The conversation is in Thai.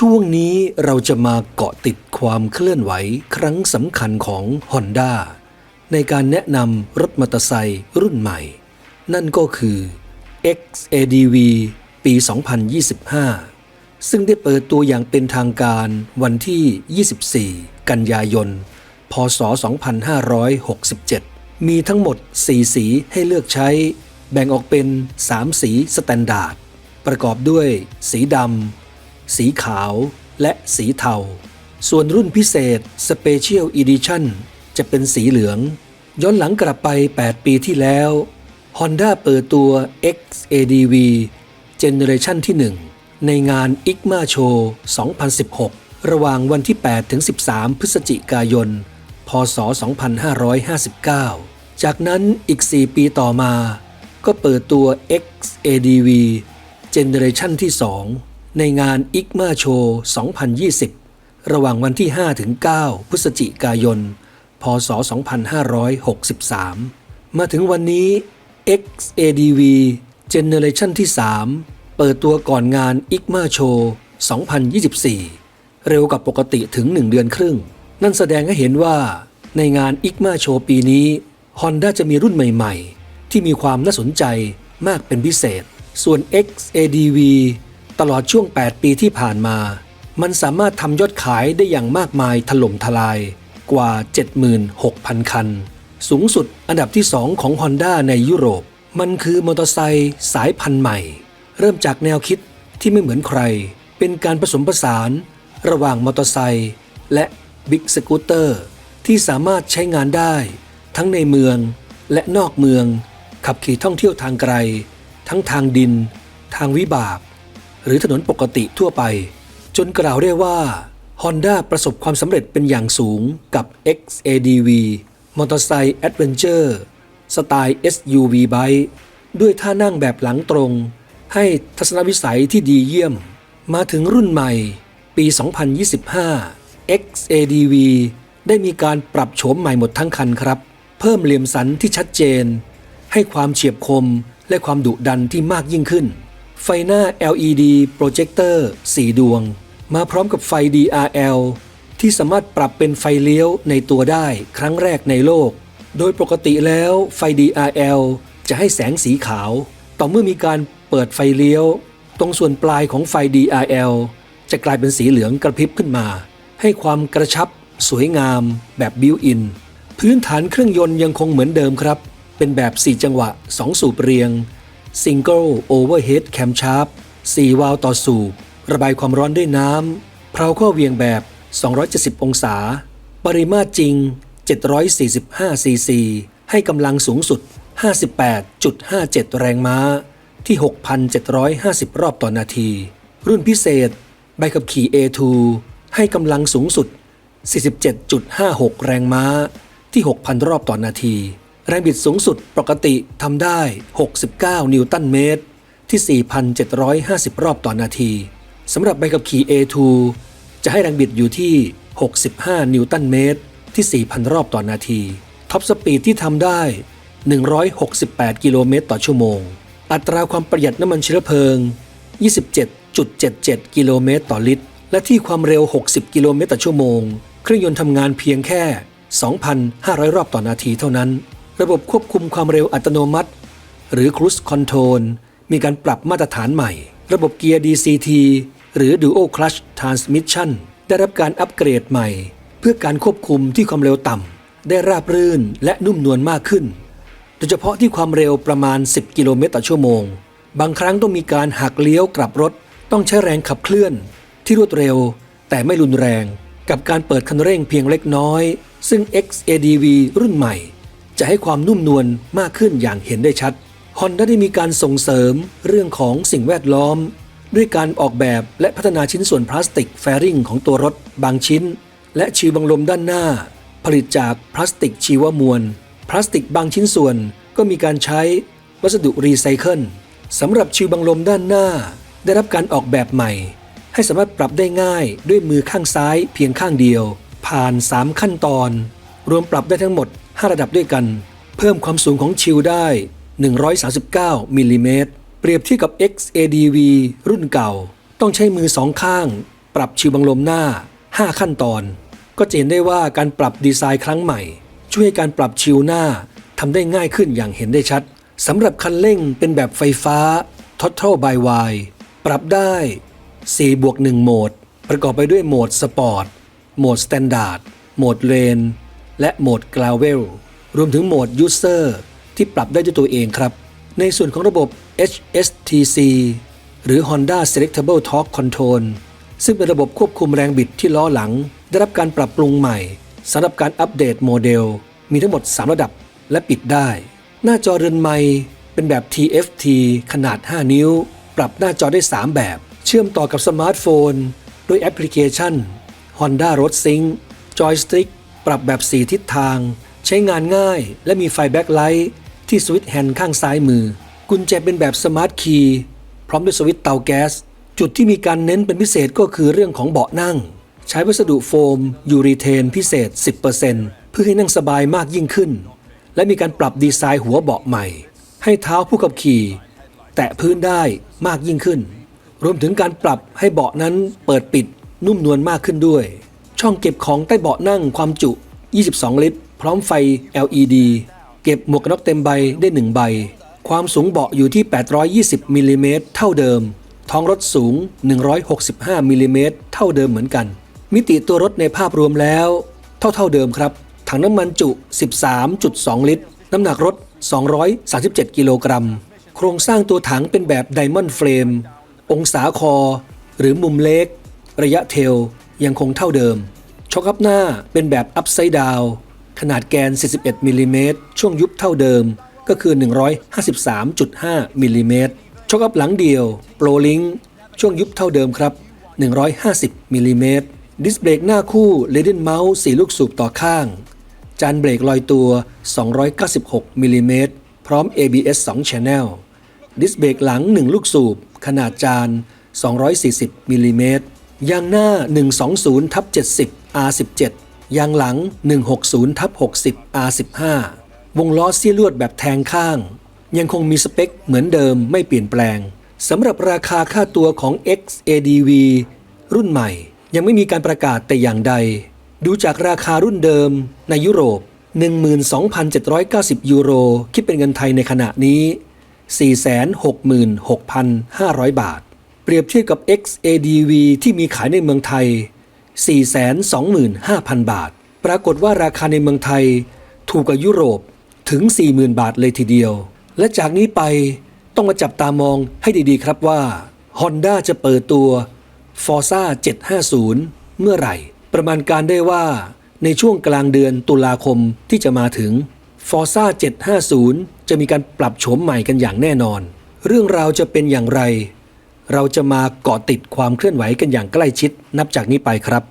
ช่วงนี้เราจะมาเกาะติดความเคลื่อนไหวครั้งสำคัญของ Honda ในการแนะนำรถมอเตอร์ไซค์รุ่นใหม่ นั่นก็คือ XADV ปี 2025 ซึ่งได้เปิดตัวอย่างเป็นทางการวันที่ 24 กันยายน พศ 2567 มีทั้งหมด 4 สีให้เลือกใช้ แบ่งออกเป็น 3 สีสแตนดาร์ด ประกอบด้วยสีดำ สีขาว และสีเทา ส่วนรุ่นพิเศษ Special Edition จะเป็นสีเหลือง ย้อนหลังกลับไป 8 ปีที่แล้ว Honda เปิดตัว XADV Generation ที่ 1 ในงาน ICMA Show 2016 ระหว่างวันที่ 8 ถึง 13 พฤศจิกายน พศ 2559 จากนั้นอีก 4 ปีต่อมา ก็เปิดตัว XADV Generation ที่ 2 ในงาน ICMA Show 2020 ระหว่างวันที่5ถึง9พฤศจิกายน พศ 2563 มาถึงวันนี้ XADV Generation ที่ 3 เปิดตัวก่อนงาน ICMA Show 2024 เร็วกับปกติถึง 1 เดือนครึ่ง นั่นแสดงให้เห็นว่าในงาน ICMA Show ปีนี้ Honda จะมีรุ่นใหม่ ๆ ที่มีความน่าสนใจมากเป็นพิเศษ ส่วน XADV ตลอดช่วง 8 ปีที่ผ่านมา มันสามารถทำยอดขายได้อย่างมากมายถล่มทลายกว่า 76,000 คัน สูงสุดอันดับที่ 2 ของ Honda ในยุโรป มันคือมอเตอร์ไซค์สายพันธุ์ใหม่ เริ่มจากแนวคิดที่ไม่เหมือนใคร เป็นการผสมผสาน ระหว่างมอเตอร์ไซค์และบิ๊กสกูตเตอร์ที่สามารถใช้งานได้ ทั้งในเมืองและนอกเมือง ขับขี่ท่องเที่ยวทางไกล ทั้งทางดิน ทางวิบาก หรือถนนปกติทั่วไป จนกล่าวได้ว่า Honda ประสบความสำเร็จเป็นอย่างสูงกับ XADV มอเตอร์ไซค์แอดเวนเจอร์สไตล์ SUV Bike ด้วยท่านั่งแบบหลังตรง ให้ทัศนวิสัยที่ดีเยี่ยม มาถึงรุ่นใหม่ปี 2025 XADV ได้มีการปรับโฉมใหม่หมดทั้งคันครับ เพิ่มเหลี่ยมสันที่ชัดเจน ให้ความเฉียบคมและความดุดันที่มากยิ่งขึ้น ไฟหน้า LED โปรเจคเตอร์4ดวง มาพร้อมกับไฟ DRL ที่สามารถปรับเป็นไฟเลี้ยวในตัวได้ครั้งแรกในโลก โดยปกติแล้วไฟ DRL จะให้แสงสีขาว ต่อเมื่อมีการเปิดไฟเลี้ยว ตรงส่วนปลายของไฟ DRL จะกลายเป็นสีเหลืองกระพริบขึ้นมา ให้ความกระชับ สวยงามแบบบิวอิน พื้นฐานเครื่องยนต์ยังคงเหมือนเดิมครับ เป็นแบบ 4 จังหวะ 2 สูบเรียง Single Overhead Camshaft 4วาล์วต่อสูบ ระบายความร้อนด้วยน้ำเพลาข้อเวียงแบบ 270 องศา ปริมาตรจริง 745 ซีซี ให้กำลังสูงสุด 58.57 แรงม้า ที่ 6,750 รอบต่อนาที รุ่นพิเศษ ใบขับขี่ A2 ให้กำลังสูงสุด 47.56 แรงม้า ที่ 6,000 รอบต่อนาที แรงบิดสูงสุดปกติทำได้ 69 นิวตันเมตร ที่ 4,750 รอบต่อนาทีสำหรับใบขับขี่ A2 จะให้แรงบิดอยู่ที่ 65 นิวตันเมตร ที่ 4,000 รอบต่อนาที ท็อปสปีดที่ทำได้ 168 กิโลเมตรต่อชั่วโมง อัตราความประหยัดน้ำมันเชื้อเพลิง 27.77 กิโลเมตรต่อลิตร และที่ความเร็ว 60 กิโลเมตรต่อชั่วโมง เครื่องยนต์ทำงานเพียงแค่ 2,500 รอบต่อนาทีเท่านั้น ระบบควบคุมความเร็วอัตโนมัติ หรือ Cruise Control มีการปรับมาตรฐานใหม่ ระบบเกียร์ DCT หรือ Dual Clutch Transmission ได้รับการอัปเกรดใหม่ เพื่อการควบคุมที่ความเร็วต่ำ ได้ราบรื่นและนุ่มนวลมากขึ้น โดยเฉพาะที่ความเร็วประมาณ 10 กิโลเมตรต่อชั่วโมง บางครั้งต้องมีการหักเลี้ยวกลับรถ ต้องใช้แรงขับเคลื่อน ที่รวดเร็ว แต่ไม่รุนแรง กับการเปิดคันเร่งเพียงเล็กน้อย ซึ่ง XADV รุ่นใหม่ จะให้ความนุ่มนวลมากขึ้นอย่างเห็นได้ชัด Honda ได้มีการส่งเสริมเรื่องของสิ่งแวดล้อม ด้วยการออกแบบและพัฒนาชิ้นส่วนพลาสติกแฟริงของตัวรถบางชิ้น และชีวบังลมด้านหน้า ผลิตจากพลาสติกชีวมวล พลาสติกบางชิ้นส่วนก็มีการใช้วัสดุรีไซเคิลสำหรับชิวบังลมด้านหน้า ได้รับการออกแบบใหม่ ให้สามารถปรับได้ง่ายด้วยมือข้างซ้ายเพียงข้างเดียว ผ่าน 3 ขั้นตอน รวมปรับได้ทั้งหมด 5 ระดับด้วยกัน เพิ่มความสูงของชิวได้ 139มิลลิเมตรเปรียบเทียบกับ XADV รุ่นเก่า ต้องใช้มือสองข้าง ปรับชิวบังลมหน้า 5 ขั้นตอน ก็จะเห็นได้ว่าการปรับดีไซน์ครั้งใหม่ ช่วยให้การปรับชิวหน้าทำได้ง่ายขึ้นอย่างเห็นได้ชัดสำหรับคันเร่งเป็นแบบไฟฟ้า Total by Y ปรับได้ 4 บวก 1 โหมด ประกอบไปด้วยโหมดสปอร์ต โหมดสแตนดาร์ด โหมดเรน และโหมดกราวเวลรวมถึงโหมดยูเซอร์ที่ปรับได้ด้วยตัวเองครับ ในส่วนของระบบ HSTC หรือ Honda Selectable Torque Control ซึ่งเป็นระบบควบคุมแรงบิดที่ล้อหลัง ได้รับการปรับปรุงใหม่สำหรับการอัปเดตโมเดล มีทั้งหมด 3 ระดับและปิดได้ หน้าจอเรือนไม้เป็นแบบ TFT ขนาด 5 นิ้ว ปรับหน้าจอได้ 3 แบบ เชื่อมต่อกับสมาร์ทโฟน ด้วยแอปพลิเคชัน Honda Road Sync จอยสติ๊ก ปรับแบบ 4 ทิศทาง ใช้งานง่ายและมีไฟแบ็คไลท์ที่สวิตช์แฮนด์ข้างซ้ายมือ กุญแจเป็นแบบสมาร์ทคีย์พร้อมด้วยสวิตช์เตาแก๊ส จุดที่มีการเน้นเป็นพิเศษก็คือเรื่องของเบาะนั่ง ใช้วัสดุโฟม ยูรีเทนพิเศษ 10%เพื่อให้นั่งสบายมากยิ่งขึ้น และมีการปรับดีไซน์หัวเบาะใหม่ ให้เท้าผู้ขับขี่ แตะพื้นได้มากยิ่งขึ้น รวมถึงการปรับให้เบาะนั้นเปิดปิดนุ่มนวลมากขึ้นด้วย ช่องเก็บของใต้เบาะนั่งความจุ 22 ลิตร พร้อมไฟ LED เก็บหมวกกันน็อกเต็มใบได้ 1 ใบ ความสูงเบาะอยู่ที่ 820มิลลิเมตรเท่าเดิม ท้องรถสูง 165มิลลิเมตรเท่าเดิมเหมือนกัน มิติตัวรถในภาพรวมแล้ว เท่าเท่าเดิมครับ ถังน้ำมันจุ 13.2 ลิตร น้ำหนักรถ 237 กิโลกรัม โครงสร้างตัวถังเป็นแบบไดมอนด์เฟรม องศาคอ หรือมุมเล็ก ระยะเทล ยังคงเท่าเดิม ช็อคอัพหน้าเป็นแบบอัพไซด์ดาวขนาดแกน 41มิลลิเมตรช่วงยุบเท่าเดิมก็คือ 153.5มิลลิเมตรช็อคอัพหลังเดียวโปรลิงช่วงยุบเท่าเดิมครับ 150มิลลิเมตรดิสเบรกหน้าคู่เลด e นเมาส์4ลูกสูบต่อข้าง จานเบรกลอยตัว 296มิลลิเมตรพร้อม ABS 2 Channel ดิสเบรกหลัง 1 ลูกสูบ ขนาดจาน 240มิลลิเมตร ยางหน้า 120ทับ70 R17 ยางหลัง 160ทับ60 R15 วงล้อเสี้ยลวดแบบแทงข้าง ยังคงมีสเปคเหมือนเดิมไม่เปลี่ยนแปลงสำหรับราคาค่าตัวของ XADV รุ่นใหม่ ยังไม่มีการประกาศแต่อย่างใด ดูจากราคารุ่นเดิมในยุโรป 12,790 ยูโร คิดเป็นเงินไทยในขณะนี้ 466,500 บาท เปรียบเทียบกับ XADV ที่มีขายในเมืองไทย 425,000 บาท ปรากฏว่าราคาในเมืองไทย ถูกกว่ายุโรปถึง 40,000 บาทเลยทีเดียว และจากนี้ไปต้องมาจับตามองให้ดีๆครับว่า Honda จะเปิดตัว Forza 750 เมื่อไหร่ ประมาณการได้ว่าในช่วงกลางเดือนตุลาคมที่จะมาถึง Forza 750 จะมีการปรับโฉมใหม่กันอย่างแน่นอน เรื่องราวจะเป็นอย่างไร เราจะมาเกาะติดความเคลื่อนไหวกันอย่างใกล้ชิดนับจากนี้ไปครับ